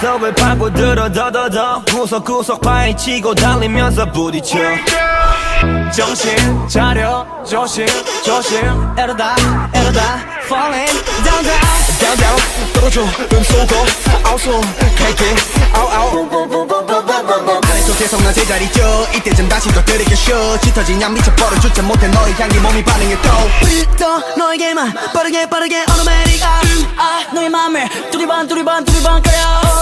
속을 파고들어 더더더 구석구석 파헤치고 달리면서 부딪혀. 정신 차려 조심 조심. 에러다 에러다 falling down down down down 떨어져 음소거 아웃소 갈게 아웃아웃. 아래서 계속 난 제자리 죠. 이때쯤 다시 또 들이켜쇼. 짙어진 양 미쳐버려 주체 못해 너의 향기 몸이 반응해 또. 또 너에게만 빠르게 빠르게 automatic 아, 아 너의 맘을 두리번 두리번 두리번 거려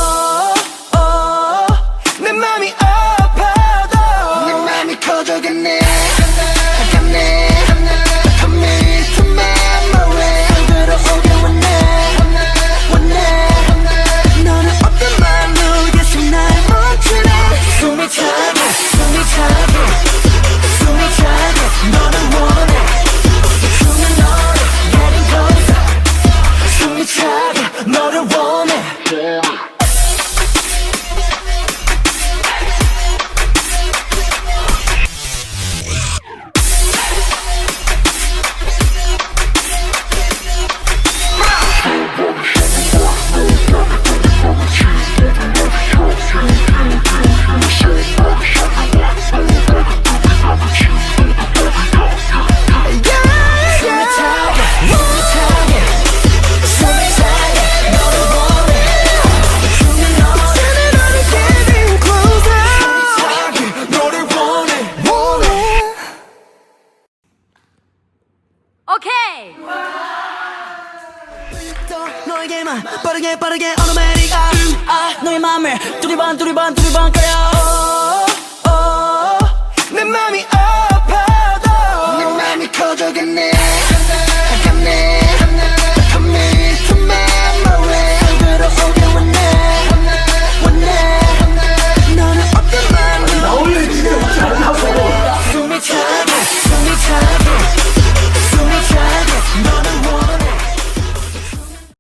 또 너에게만 빠르게 빠르게 automatic 아, 아 너의 맘을 두리번 두리번 두리번 거려